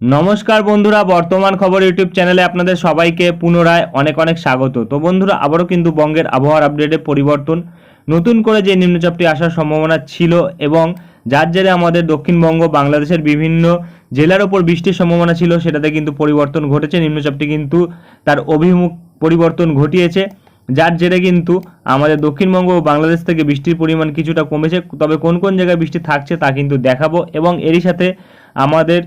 নমস্কার বন্ধুরা, বর্তমান খবর ইউটিউব চ্যানেলে আপনাদের সবাইকে পুনরায় অনেক অনেক স্বাগত। তো বন্ধুরা, আবারও কিন্তু বঙ্গের আবহাওয়ার আপডেটে পরিবর্তন। নতুন করে যে নিম্নচাপটি আসার সম্ভাবনা ছিল এবং যার জেরে আমাদের দক্ষিণবঙ্গ, বাংলাদেশের বিভিন্ন জেলার ওপর বৃষ্টির সম্ভাবনা ছিল, সেটাতে কিন্তু পরিবর্তন ঘটেছে। নিম্নচাপটি কিন্তু তার অভিমুখ পরিবর্তন ঘটিয়েছে, যার জেরে কিন্তু আমাদের দক্ষিণবঙ্গ ও বাংলাদেশ থেকে বৃষ্টির পরিমাণ কিছুটা কমেছে। তবে কোন কোন জায়গায় বৃষ্টি থাকছে তা কিন্তু দেখাবো এবং এরই সাথে আমাদের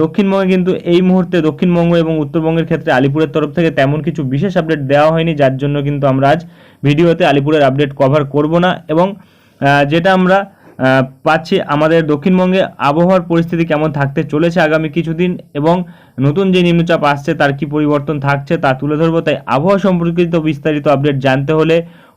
দক্ষিণবঙ্গে কিন্তু এই মুহূর্তে দক্ষিণবঙ্গ এবং উত্তরবঙ্গের ক্ষেত্রে আলিপুরের তরফ থেকে তেমন কিছু বিশেষ আপডেট দেওয়া হয়নি, যার জন্য কিন্তু আমরা আজ ভিডিওতে আলিপুরের আপডেট কভার করব না এবং যেটা আমরা পাচ্ছি আমাদের দক্ষিণবঙ্গে আবহাওয়ার পরিস্থিতি কেমন থাকতে চলেছে আগামী কিছুদিন এবং নতুন যে নিম্নচাপ আসছে তার কি পরিবর্তন থাকছে তা তুলে ধরবো। তাই আবহাওয়া সম্পর্কিত বিস্তারিত আপডেট জানতে হলে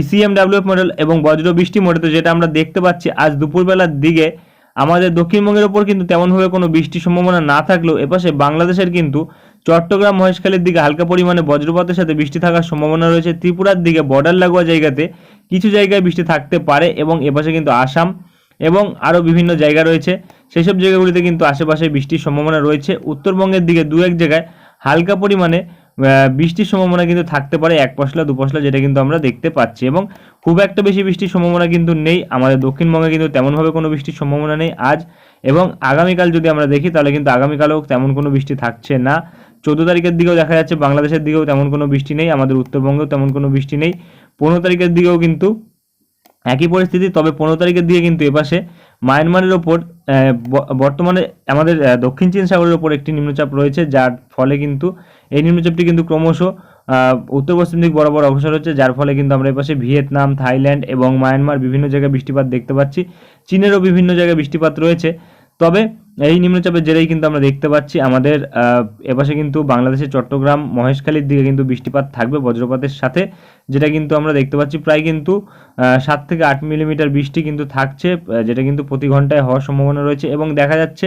ইসিএমডাব্লিউএফ মডেল এবং বজ্র বৃষ্টি মডেল যেটা আমরা দেখতে পাচ্ছি, আজ দুপুরবেলার দিকে আমাদের দক্ষিণবঙ্গের ওপর কিন্তু তেমনভাবে কোনো বৃষ্টির সম্ভাবনা না থাকলেও এপাশে বাংলাদেশের কিন্তু চট্টগ্রাম, মহেশখালীর দিকে হালকা পরিমাণে বজ্রপাতের সাথে বৃষ্টি থাকার সম্ভাবনা রয়েছে। ত্রিপুরার দিকে বর্ডার লাগোয়া জায়গাতে কিছু জায়গায় বৃষ্টি থাকতে পারে এবং এপাশে কিন্তু আসাম এবং আরও বিভিন্ন জায়গা রয়েছে। সেই সব জায়গাগুলিতে কিন্তু আশেপাশে বৃষ্টির সম্ভাবনা রয়েছে। উত্তরবঙ্গের দিকে দু এক জায়গায় হালকা পরিমাণে বৃষ্টির সম্ভাবনা কিন্তু থাকতে পারে, এক পশলা, দু পশলা যেটা কিন্তু আমরা দেখতে পাচ্ছি। এবং খুব একটা বেশি বৃষ্টির সম্ভাবনা কিন্তু নেই, আমাদের দক্ষিণবঙ্গে কিন্তু তেমনভাবে কোনো বৃষ্টির সম্ভাবনা নেই আজ। এবং আগামীকাল যদি আমরা দেখি, তাহলে কিন্তু আগামীকালেও তেমন কোনো বৃষ্টি থাকছে না। চোদ্দ তারিখের দিকেও দেখা যাচ্ছে, বাংলাদেশের দিকেও তেমন কোনো বৃষ্টি নেই, আমাদের উত্তরবঙ্গেও তেমন কোনো বৃষ্টি নেই। পনেরো তারিখের দিকেও কিন্তু একই পরিস্থিতি, তবে পনেরো তারিখের দিকে কিন্তু এপাশে মায়ানমারের ওপর বর্তমানে আমাদের দক্ষিণ চীন সাগরের ওপর একটি নিম্নচাপ রয়েছে, যার ফলে কিন্তু এই নিম্নচাপটি কিন্তু ক্রমশ উত্তর পশ্চিম দিক বরাবর অবসর হচ্ছে, যার ফলে কিন্তু আমরা এপাশে ভিয়েতনাম, থাইল্যান্ড এবং মায়ানমার বিভিন্ন জায়গায় বৃষ্টিপাত দেখতে পাচ্ছি। চীনেরও বিভিন্ন জায়গায় বৃষ্টিপাত রয়েছে। তবে এই নিম্নচাপের জেরেই কিন্তু আমরা দেখতে পাচ্ছি, আমাদের এপাশে কিন্তু বাংলাদেশের চট্টগ্রাম, মহেশখালীর দিকে কিন্তু বৃষ্টিপাত থাকবে বজ্রপাতের সাথে, যেটা কিন্তু আমরা দেখতে পাচ্ছি প্রায় কিন্তু সাত থেকে আট মিলিমিটার বৃষ্টি কিন্তু থাকছে যেটা কিন্তু প্রতি ঘন্টায় হওয়ার সম্ভাবনা রয়েছে এবং দেখা যাচ্ছে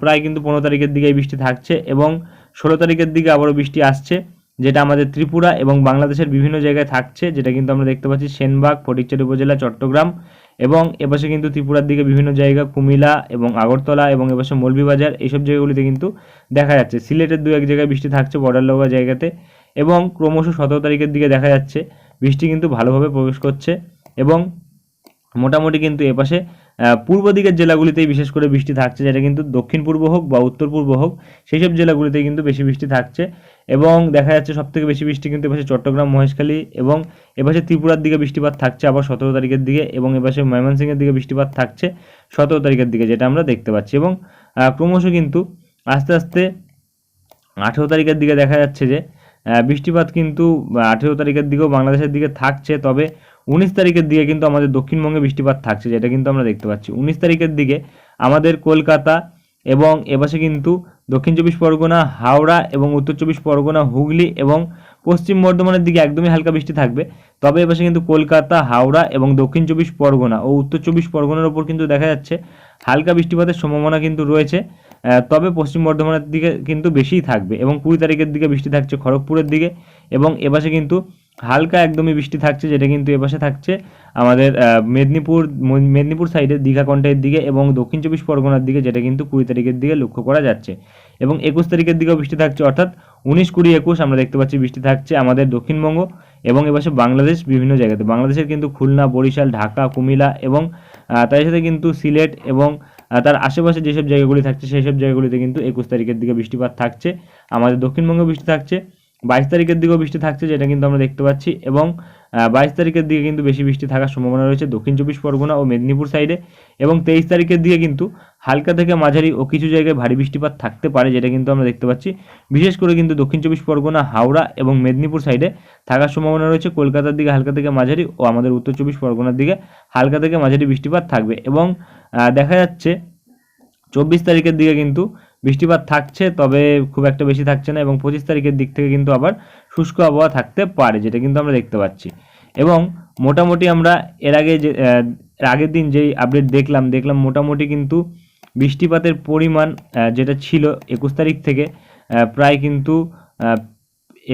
প্রায় কিন্তু পনেরো তারিখের দিকে এই বৃষ্টি থাকছে এবং ষোলো তারিখের দিকে আবারও বৃষ্টি আসছে, যেটা আমাদের ত্রিপুরা এবং বাংলাদেশের বিভিন্ন জায়গায় থাকছে, যেটা কিন্তু আমরা দেখতে পাচ্ছি সেনবাগ ফটিকচারি উপজেলা, চট্টগ্রাম এবং এপাশে কিন্তু ত্রিপুরার দিকে বিভিন্ন জায়গা কুমিলা এবং আগরতলা এবং এপাশে মৌলভীবাজার, এইসব জায়গাগুলিতে কিন্তু দেখা যাচ্ছে। সিলেটের দু এক জায়গায় বৃষ্টি থাকছে বর্ডার লগা জায়গাতে এবং ক্রমশ সতেরো তারিখের দিকে দেখা যাচ্ছে, বৃষ্টি কিন্তু ভালোভাবে প্রবেশ করছে এবং মোটামুটি কিন্তু এপাশে পূর্ব দিকের জেলাগুলিতেই বিশেষ করে বৃষ্টি থাকছে, যেটা কিন্তু দক্ষিণ পূর্ব হোক বা উত্তর পূর্ব হোক সেই সব জেলাগুলিতেই কিন্তু বেশি বৃষ্টি থাকছে। এবং দেখা যাচ্ছে সব থেকে বেশি বৃষ্টি কিন্তু এপাশে চট্টগ্রাম, মহেশখালী এবং এপাশে ত্রিপুরার দিকে বৃষ্টিপাত থাকছে, আবার সতেরো তারিখের দিকে এবং এপাশে ময়মনসিংহের দিকে বৃষ্টিপাত থাকছে সতেরো তারিখের দিকে, যেটা আমরা দেখতে পাচ্ছি। এবং ক্রমশ কিন্তু আস্তে আস্তে আঠেরো তারিখের দিকে দেখা যাচ্ছে যে বৃষ্টিপাত কিন্তু আঠেরো তারিখের দিকেও বাংলাদেশের দিকে থাকছে। তবে উনিশ তারিখের দিকে কিন্তু আমাদের দক্ষিণবঙ্গে বৃষ্টিপাত থাকছে, যেটা কিন্তু আমরা দেখতে পাচ্ছি। উনিশ তারিখের দিকে আমাদের কলকাতা এবং এপাশে কিন্তু দক্ষিণ চব্বিশ পরগনা, হাওড়া এবং উত্তর চব্বিশ পরগনা, হুগলি এবং পশ্চিম বর্ধমানের দিকে একদমই হালকা বৃষ্টি থাকবে। তবে এপাশে কিন্তু কলকাতা, হাওড়া এবং দক্ষিণ চব্বিশ পরগনা ও উত্তর চব্বিশ পরগনার ওপর কিন্তু দেখা যাচ্ছে হালকা বৃষ্টিপাতের সম্ভাবনা কিন্তু রয়েছে। তবে পশ্চিম বর্ধমানের দিকে কিন্তু বেশিই থাকবে এবং কুড়ি তারিখের দিকে বৃষ্টি থাকছে খড়গপুরের দিকে এবং এপাশে কিন্তু হালকা একদমই বৃষ্টি থাকছে, যেটা কিন্তু এপাশে থাকছে। আমাদের মেদিনীপুর মেদিনীপুর সাইডে দীঘাকণ্ঠের দিকে এবং দক্ষিণ চব্বিশ পরগনার দিকে, যেটা কিন্তু কুড়ি তারিখের দিকে লক্ষ্য করা যাচ্ছে। এবং একুশ তারিখের দিকেও বৃষ্টি থাকছে, অর্থাৎ উনিশ কুড়ি একুশ আমরা দেখতে পাচ্ছি বৃষ্টি থাকছে আমাদের দক্ষিণবঙ্গ এবং এপাশে বাংলাদেশ বিভিন্ন জায়গাতে। বাংলাদেশের কিন্তু খুলনা, বরিশাল, ঢাকা, কুমিল্লা এবং তার সাথে কিন্তু সিলেট এবং তার আশেপাশে যেসব জায়গাগুলি থাকছে সেই সব জায়গাগুলিতে কিন্তু একুশ তারিখের দিকে বৃষ্টিপাত থাকছে। আমাদের দক্ষিণবঙ্গে বৃষ্টি থাকছে। বাইশ তারিখের দিকেও বৃষ্টি থাকছে, যেটা কিন্তু আমরা দেখতে পাচ্ছি। এবং বাইশ তারিখের দিকে কিন্তু বেশি বৃষ্টি থাকার সম্ভাবনা রয়েছে দক্ষিণ চব্বিশ পরগনা ও মেদিনীপুর সাইডে। এবং তেইশ তারিখের দিকে কিন্তু হালকা থেকে মাঝারি ও কিছু জায়গায় ভারী বৃষ্টিপাত থাকতে পারে, যেটা কিন্তু আমরা দেখতে পাচ্ছি। বিশেষ করে কিন্তু দক্ষিণ চব্বিশ পরগনা, হাওড়া এবং মেদিনীপুর সাইডে থাকার সম্ভাবনা রয়েছে। কলকাতার দিকে হালকা থেকে মাঝারি ও আমাদের উত্তর চব্বিশ পরগনার দিকে হালকা থেকে মাঝারি বৃষ্টিপাত থাকবে। এবং দেখা যাচ্ছে চব্বিশ তারিখের দিকে কিন্তু বৃষ্টিপাত থাকছে, তবে খুব একটা বেশি থাকছে না এবং পঁচিশ তারিখের দিক থেকে কিন্তু আবার শুষ্ক আবহাওয়া থাকতে পারে, যেটা কিন্তু আমরা দেখতে পাচ্ছি। এবং মোটামুটি আমরা এর আগে যে আগের দিন যেই আপডেট দেখলাম দেখলাম মোটামুটি কিন্তু বৃষ্টিপাতের পরিমাণ যেটা ছিল একুশ তারিখ থেকে প্রায় কিন্তু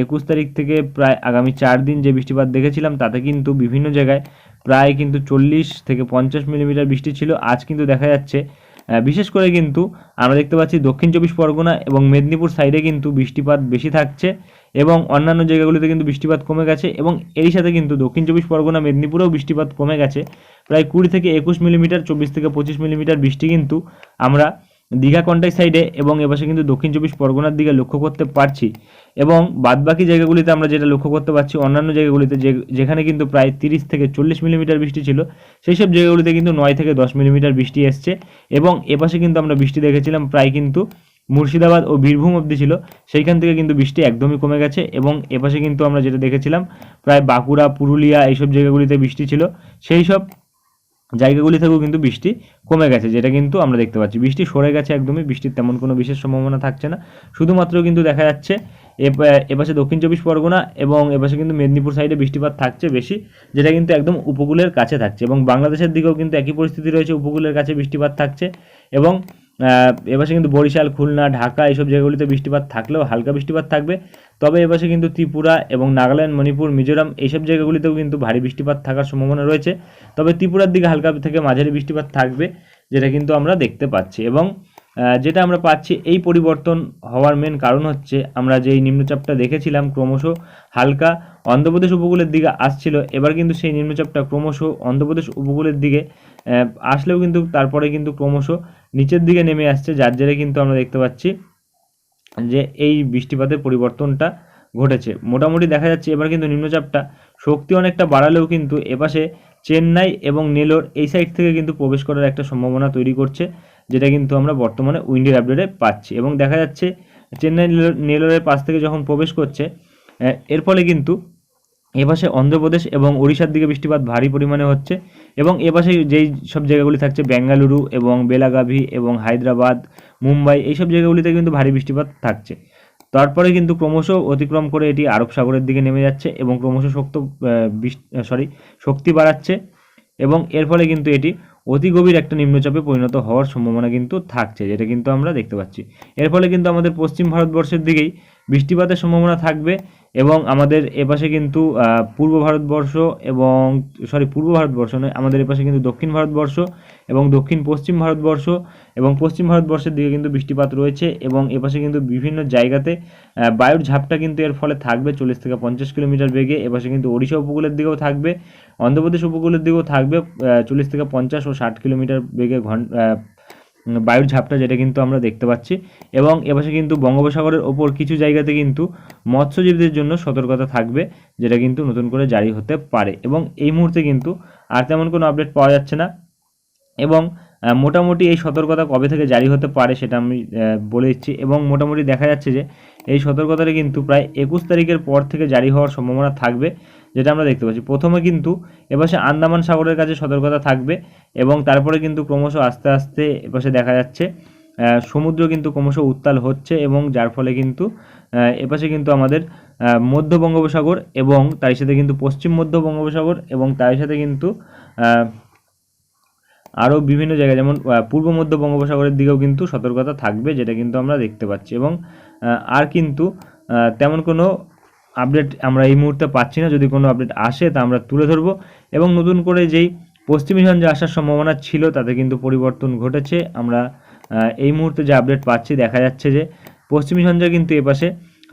একুশ তারিখ থেকে প্রায় আগামী চার দিন যে বৃষ্টিপাত দেখেছিলাম, তাতে কিন্তু বিভিন্ন জায়গায় প্রায় কিন্তু চল্লিশ থেকে পঞ্চাশ মিলিমিটার বৃষ্টি ছিল। আজ কিন্তু দেখা যাচ্ছে বিশেষ করে কিন্তু আমরা দেখতে পাচ্ছি দক্ষিণ চব্বিশ পরগনা এবং মেদিনীপুর সাইডে কিন্তু বৃষ্টিপাত বেশি থাকছে এবং অন্যান্য জায়গাগুলিতে কিন্তু বৃষ্টিপাত কমে গেছে এবং এরই সাথে কিন্তু দক্ষিণ চব্বিশ পরগনা, মেদিনীপুরেও বৃষ্টিপাত কমে গেছে। প্রায় কুড়ি থেকে একুশ মিলিমিটার, চব্বিশ থেকে পঁচিশ মিলিমিটার বৃষ্টি কিন্তু আমরা দীঘা, কন্টাই সাইডে এবং এপাশে কিন্তু দক্ষিণ চব্বিশ পরগনার দিকে লক্ষ্য করতে পারছি। এবং বাদবাকি জায়গাগুলিতে আমরা যেটা লক্ষ্য করতে পারছি, অন্যান্য জায়গাগুলিতে যে, যেখানে কিন্তু প্রায় তিরিশ থেকে চল্লিশ মিলিমিটার বৃষ্টি ছিল, সেই সব জায়গাগুলিতে কিন্তু নয় থেকে দশ মিলিমিটার বৃষ্টি এসছে এবং এপাশে কিন্তু আমরা বৃষ্টি দেখেছিলাম, প্রায় কিন্তু মুর্শিদাবাদ ও বীরভূম অবধি ছিল, সেইখান থেকে কিন্তু বৃষ্টি একদমই কমে গেছে এবং এপাশে কিন্তু আমরা যেটা দেখেছিলাম, প্রায় বাঁকুড়া, পুরুলিয়া এইসব জায়গাগুলিতে বৃষ্টি ছিল, সেই সব জায়গাগুলি থেকেও কিন্তু বৃষ্টি কমে গেছে, যেটা কিন্তু আমরা দেখতে পাচ্ছি। বৃষ্টি সরে গেছে একদমই, বৃষ্টির তেমন কোনো বিশেষ সম্ভাবনা থাকছে না। শুধুমাত্র কিন্তু দেখা যাচ্ছে এ- এপাশে দক্ষিণ চব্বিশ পরগনা এবং এপাশে কিন্তু মেদিনীপুর সাইডে বৃষ্টিপাত থাকছে বেশি, যেটা কিন্তু একদম উপকূলের কাছে থাকছে এবং বাংলাদেশের দিকেও কিন্তু একই পরিস্থিতি রয়েছে, উপকূলের কাছে বৃষ্টিপাত থাকছে এবং এপাশে কিন্তু বরিশাল, খুলনা, ঢাকা এইসব জায়গাগুলিতে বৃষ্টিপাত থাকলেও হালকা বৃষ্টিপাত থাকবে। তবে এপাশে কিন্তু ত্রিপুরা এবং নাগাল্যান্ড, মণিপুর, মিজোরাম এইসব জায়গাগুলিতেও কিন্তু ভারী বৃষ্টিপাত থাকার সম্ভাবনা রয়েছে। তবে ত্রিপুরার দিকে হালকা থেকে মাঝারি বৃষ্টিপাত থাকবে, যেটা কিন্তু আমরা দেখতে পাচ্ছি। এবং যেটা আমরা পাচ্ছি এই পরিবর্তন হওয়ার মেন কারণ হচ্ছে আমরা যেই নিম্নচাপটা দেখেছিলাম ক্রমশ হালকা অন্ধ্রপ্রদেশ উপকূলের দিকে আসছিল। এবার কিন্তু সেই নিম্নচাপটা ক্রমশ অন্ধ্রপ্রদেশ উপকূলের দিকে আসলেও কিন্তু তারপরে কিন্তু ক্রমশ নিচের দিকে নেমে আসছে, যার জেরে কিন্তু আমরা দেখতে পাচ্ছি যে এই বৃষ্টিপাতের পরিবর্তনটা ঘটেছে। মোটামুটি দেখা যাচ্ছে এবার কিন্তু নিম্নচাপটা শক্তি অনেকটা বাড়ালেও কিন্তু এপাশে চেন্নাই এবং নেলোর এই সাইড থেকে কিন্তু প্রবেশ করার একটা সম্ভাবনা তৈরি করছে, যেটা কিন্তু আমরা বর্তমানে উইন্ডের আপডেটে পাচ্ছি। এবং দেখা যাচ্ছে চেন্নাই নেলোর নেলোরের পাশ থেকে যখন প্রবেশ করছে এর ফলে কিন্তু এপাশে অন্ধ্রপ্রদেশ এবং ওড়িশার দিকে বৃষ্টিপাত ভারী পরিমাণে হচ্ছে। এবং এপাশে যেই সব জায়গাগুলি থাকছে, বেঙ্গালুরু এবং বেলাগাভি এবং হায়দ্রাবাদ, মুম্বাই এইসব জায়গাগুলিতে কিন্তু ভারী বৃষ্টিপাত থাকছে। তারপরে কিন্তু ক্রমশ অতিক্রম করে এটি আরব সাগরের দিকে নেমে যাচ্ছে এবং ক্রমশ শক্ত সরি শক্তি বাড়াচ্ছে এবং এর ফলে কিন্তু এটি অতি গভীর একটা নিম্নচাপে পরিণত হওয়ার সম্ভাবনা কিন্তু থাকছে, যেটা কিন্তু আমরা দেখতে পাচ্ছি। এর ফলে কিন্তু আমাদের পশ্চিম ভারতবর্ষের দিকেই বৃষ্টিপাতের সম্ভাবনা থাকবে এবং আমাদের এপাশে কিন্তু পূর্ব ভারতবর্ষ এবং সরি পূর্ব ভারতবর্ষ নয়, আমাদের এপাশে কিন্তু দক্ষিণ ভারতবর্ষ এবং দক্ষিণ পশ্চিম ভারতবর্ষ এবং পশ্চিম ভারতবর্ষের দিকে কিন্তু বৃষ্টিপাত রয়েছে এবং এপাশে কিন্তু বিভিন্ন জায়গাতে বায়ুর ঝাপটা কিন্তু এর ফলে থাকবে চল্লিশ থেকে পঞ্চাশ কিলোমিটার বেগে। এপাশে কিন্তু ওড়িশা উপকূলের দিকেও থাকবে, অন্ধ্রপ্রদেশ উপকূলের দিকেও থাকবে চল্লিশ থেকে পঞ্চাশ ও ষাট কিলোমিটার বেগে ঘন বায়ুর ঝাপটা যেটা কিন্তু আমরা দেখতে পাচ্ছি। এবং এপাশে কিন্তু বঙ্গোপসাগরের ওপর কিছু জায়গাতে কিন্তু মৎস্যজীবীদের জন্য সতর্কতা থাকবে, যেটা কিন্তু নতুন করে জারি হতে পারে। এবং এই মুহূর্তে কিন্তু আর তেমন কোনো আপডেট পাওয়া যাচ্ছে না। এবং মোটামুটি এই সতর্কতা কবে থেকে জারি হতে পারে সেটা আমি বলে দিচ্ছি। এবং মোটামুটি দেখা যাচ্ছে যে এই সতর্কতাটা কিন্তু প্রায় একুশ তারিখের পর থেকে জারি হওয়ার সম্ভাবনা থাকবে। যেটা আমরা দেখতে পাচ্ছি। প্রথমে কিন্তু এপাশে আন্দামান সাগরের কাছে সতর্কতা থাকবে এবং তারপরে কিন্তু ক্রমশ আস্তে আস্তে এপাশে দেখা যাচ্ছে সমুদ্র কিন্তু ক্রমশ উত্তাল হচ্ছে এবং যার ফলে কিন্তু এপাশে কিন্তু আমাদের মধ্য বঙ্গোপসাগর এবং তার সাথে কিন্তু পশ্চিম মধ্য বঙ্গোপসাগর এবং তার সাথে কিন্তু আরও বিভিন্ন জায়গায় যেমন পূর্ব মধ্য বঙ্গোপসাগরের দিকেও কিন্তু সতর্কতা থাকবে যেটা কিন্তু আমরা দেখতে পাচ্ছি এবং আর কিন্তু তেমন কোনো আপডেট আমরা এই মুহূর্তে পাচ্ছি না। যদি কোনো আপডেট আসে, তা আমরা তুলে ধরবো। এবং নতুন করে যেই পশ্চিমী ঝঞ্ঝে আসার সম্ভাবনা ছিল, তাতে কিন্তু পরিবর্তন ঘটেছে। আমরা এই মুহূর্তে যে আপডেট পাচ্ছি, দেখা যাচ্ছে যে পশ্চিমী ঝঞ্ঝা কিন্তু এপাশে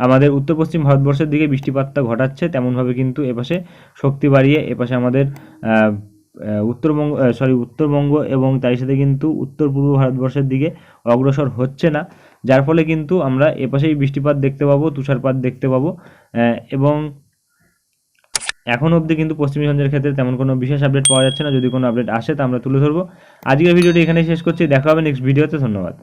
আমাদের উত্তর পশ্চিম ভারতবর্ষের দিকে বৃষ্টিপাতটা ঘটাচ্ছে। তেমনভাবে কিন্তু এপাশে শক্তি বাড়িয়ে এপাশে আমাদের উত্তরবঙ্গ সরি উত্তরবঙ্গ এবং তার সাথে কিন্তু উত্তর পূর্ব ভারতবর্ষের দিকে অগ্রসর হচ্ছে না। যার ফলে কিন্তু আমরা এপাশেই বৃষ্টিপাত দেখতে পাবো, তুষারপাত দেখতে পাবো এবং এখন অবধি কিন্তু পশ্চিমবঙ্গের ক্ষেত্রে তেমন কোনো বিশেষ আপডেট পাওয়া যাচ্ছে না। যদি কোনো আপডেট আসে তা আমরা তুলে ধরবো। আজকের ভিডিওটি এখানে শেষ করছি। দেখা হবে নেক্সট ভিডিওতে ধন্যবাদ।